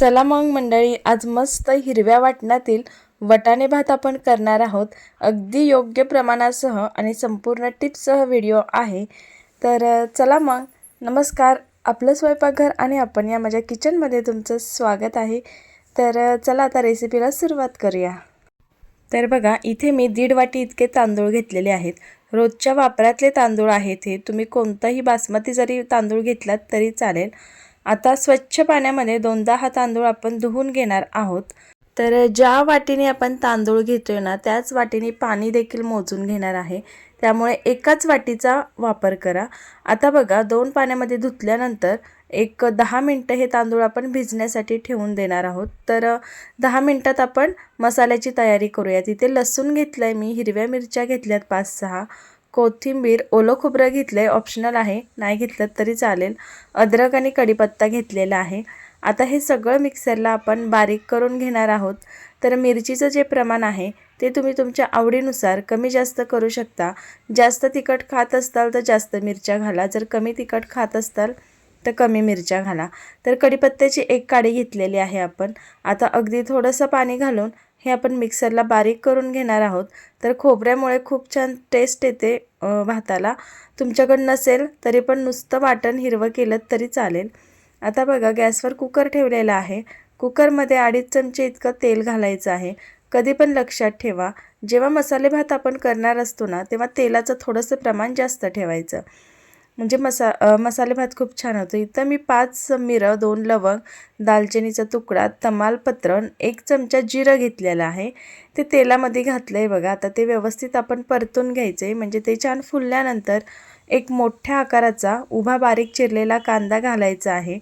चला मग मंडळी आज मस्त हिरव्या वाटणातील वटाणे भात आपण करणार आहोत. अगदी योग्य प्रमाणासह आणि संपूर्ण टिप्ससह व्हिडिओ आहे. तर चला मग. नमस्कार. आपलं स्वयंपाकघर आणि आपण या माझ्या किचनमध्ये तुमचं स्वागत आहे. तर चला आता रेसिपीला सुरुवात करूया. तर बघा इथे मी दीड वाटी इतके तांदूळ घेतलेले आहेत. रोजच्या वापरातले तांदूळ आहेत हे. तुम्ही कोणताही बासमती जरी तांदूळ घेतलात तरी चालेल. आता स्वच्छ पाण्यामध्ये दोनदा हा तांदूळ आपण धुवून घेणार आहोत. तर ज्या वाटीने आपण तांदूळ घेतोय ना त्याच वाटीने पाणी देखील मोजून घेणार आहे. त्यामुळे एकाच वाटीचा वापर करा. आता बघा दोन पाण्यामध्ये धुतल्यानंतर एक दहा मिनटं हे तांदूळ आपण भिजण्यासाठी ठेवून देणार आहोत. तर दहा मिनटात आपण मसाल्याची तयारी करूया. तिथे लसूण घेतलं आहे मी हिरव्या मिरच्या घेतल्यात पाच सहा. कोथिंबीर ओलं खोबरं घेतलं आहे ऑप्शनल आहे. नाही घेतलं तरी चालेल. अद्रक आणि कढीपत्ता घेतलेला आहे. आता हे सगळं मिक्सरला आपण बारीक करून घेणार आहोत. तर मिरचीचं जे प्रमाण आहे ते तुम्ही तुमच्या आवडीनुसार कमी जास्त करू शकता. जास्त तिखट खात असताल तर जास्त मिरच्या घाला. जर कमी तिखट खात असताल तर कमी मिरच्या घाला. तर कढीपत्त्याची एक काडी घेतलेली आहे आपण. आता अगदी थोडंसं पाणी घालून हे आपण मिक्सरला बारीक करून घेणार आहोत. तर खोबऱ्यामुळे खूप छान टेस्ट येते भाताला. तुमच्याकडं नसेल तरी पण नुसतं वाटण हिरवं केलं तरी चालेल. आता बघा गॅसवर कुकर ठेवलेला आहे. कुकरमध्ये अडीच चमचे इतकं तेल घालायचं आहे. कधी पण लक्षात ठेवा. जेव्हा मसाले भात आपण करणार असतो ना तेव्हा तेलाचं थोडंसं प्रमाण जास्त ठेवायचं. म्हणजे मसा मसाले भात खूप छान होतो. इथं मी पाच मिरं दोन लवंग दालचिनीचा तुकडा तमालपत्र एक चमचा जिरं घेतलेलं आहे. ते तेलामध्ये घातलं आहे बघा. आता ते व्यवस्थित आपण परतून घ्यायचं आहे म्हणजे ते छान फुलल्यानंतर एक मोठ्या आकाराचा उभा बारीक चिरलेला कांदा घालायचा आहे.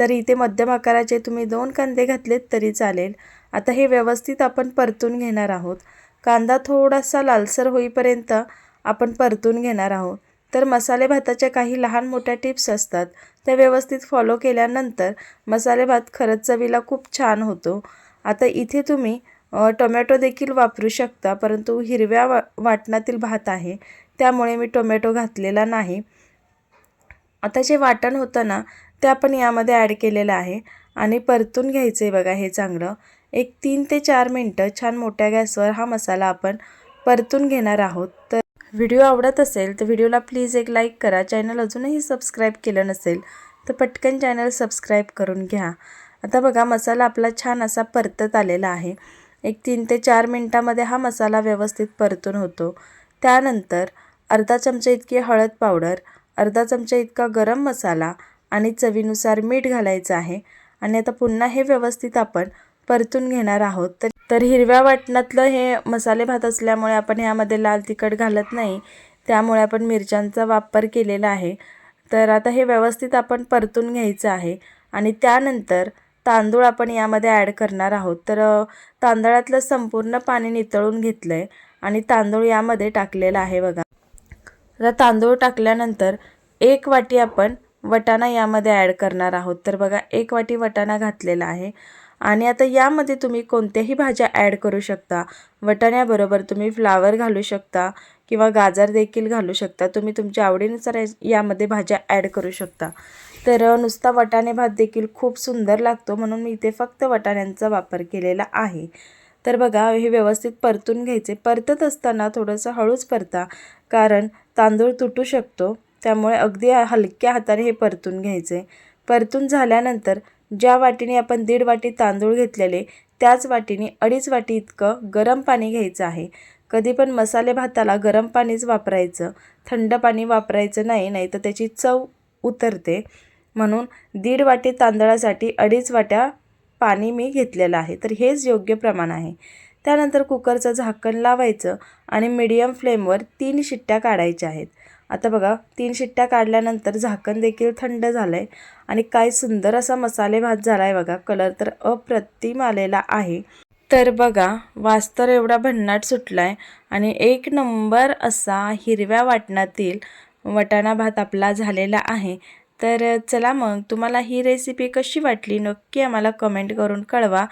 तर इथे मध्यम आकाराचे तुम्ही दोन कांदे घातलेत तरी चालेल. आता हे व्यवस्थित आपण परतून घेणार आहोत. कांदा थोडासा लालसर होईपर्यंत आपण परतून घेणार आहोत. तर मसाले भाताच्या काही लहान मोठ्या टिप्स असतात. त्या व्यवस्थित फॉलो केल्यानंतर मसाले भात खरंच चवीला खूप छान होतो. आता इथे तुम्ही टोमॅटो देखील वापरू शकता परंतु हिरव्या वा वाटणातील भात आहे. त्यामुळे मी टोमॅटो घातलेला नाही. आता जे वाटण होतं ना ते आपण यामध्ये ॲड केलेलं आहे. आणि परतून घ्यायचं आहे बघा हे चांगलं. एक तीन ते चार मिनटं छान मोठ्या गॅसवर हा मसाला आपण परतून घेणार आहोत. तर व्हिडिओ आवडत असेल तर व्हिडिओला प्लीज एक लाईक करा. चॅनल अजूनही सबस्क्राईब केलं नसेल तर पटकन चॅनल सबस्क्राईब करून घ्या. आता बघा मसाला आपला छान असा परतत आलेला आहे. एक तीन ते चार मिनटामध्ये हा मसाला व्यवस्थित परतून होतो. त्यानंतर अर्धा चमचा इतकी हळद पावडर अर्धा चमचा इतका गरम मसाला आणि चवीनुसार मीठ घालायचं आहे. आणि आता पुन्हा हे व्यवस्थित आपण परतून घेणार आहोत. तर तर हिरव्या वाटणातलं हे मसाले भात असल्यामुळे आपण ह्यामध्ये लाल तिखट घालत नाही. त्यामुळे आपण मिरच्यांचा वापर केलेला आहे. तर आता हे व्यवस्थित आपण परतून घ्यायचं आहे. आणि त्यानंतर तांदूळ आपण यामध्ये ॲड करणार आहोत. तर तांदळातलं संपूर्ण पाणी नितळून घेतलं आहे आणि तांदूळ यामध्ये टाकलेला आहे बघा. आता तांदूळ टाकल्यानंतर एक वाटी आपण वटाणा यामध्ये ॲड करणार आहोत. तर बघा एक वाटी वटाणा घातलेला आहे. आणि आता यामध्ये तुम्ही कोणत्याही भाज्या ॲड करू शकता. वटाण्याबरोबर तुम्ही फ्लावर घालू शकता किंवा गाजर देखील घालू शकता. तुम्ही तुमच्या आवडीनुसार यामध्ये भाज्या ॲड करू शकता. तर नुसता वटाणे भात देखील खूप सुंदर लागतो म्हणून मी इथे फक्त वटाण्यांचा वापर केलेला आहे. तर बघा हे व्यवस्थित परतून घ्यायचे. परतत असताना थोडंसं हळूच परता कारण तांदूळ तुटू शकतो. त्यामुळे अगदी हलक्या हाताने हे परतून घ्यायचे. परतून झाल्यानंतर ज्या वाटीने आपण दीड वाटी तांदूळ घेतलेले त्याच वाटीने अडीच वाटी इतकं गरम पाणी घ्यायचं आहे. कधी पण मसाले भाताला गरम पाणीच वापरायचं. थंड पाणी वापरायचं नाही नाही तर त्याची चव उतरते. म्हणून दीड वाटी तांदळासाठी अडीच वाट्या पाणी मी घेतलेलं आहे. तर हेच योग्य प्रमाण आहे. त्यानंतर कुकरचं झाकण लावायचं आणि मीडियम फ्लेमवर तीन शिट्ट्या काढायच्या आहेत. आता बघा तीन शिट्ट्या काढल्यानंतर झाकण देखील थंड झालं आहे आणि काय सुंदर असा मसाले भात झाला आहे बघा. कलर तर अप्रतिम आलेला आहे. तर बघा वास तर एवढा भन्नाट सुटला आहे आणि एक नंबर असा हिरव्या वाटणातील वटाणा भात आपला झालेला आहे. तर चला मग तुम्हाला ही रेसिपी कशी वाटली नक्की आम्हाला कमेंट करून कळवा.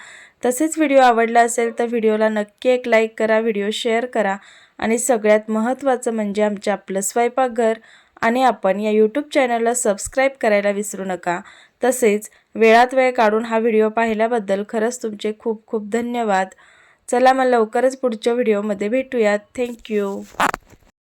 तसेच व्हिडिओ आवडला असेल तर व्हिडिओला नक्की एक लाईक करा व्हिडिओ शेअर करा. आणि सगळ्यात महत्त्वाचं म्हणजे आमच्या आपलं स्वयंपाकघर. आणि आपण या यूट्यूब चॅनलला सबस्क्राईब करायला विसरू नका. तसेच वेळात वेळ काढून हा व्हिडिओ पाहिल्याबद्दल खरंच तुमचे खूप खूप धन्यवाद. चला मग लवकरच पुढच्या व्हिडिओमध्ये भेटूयात. थँक्यू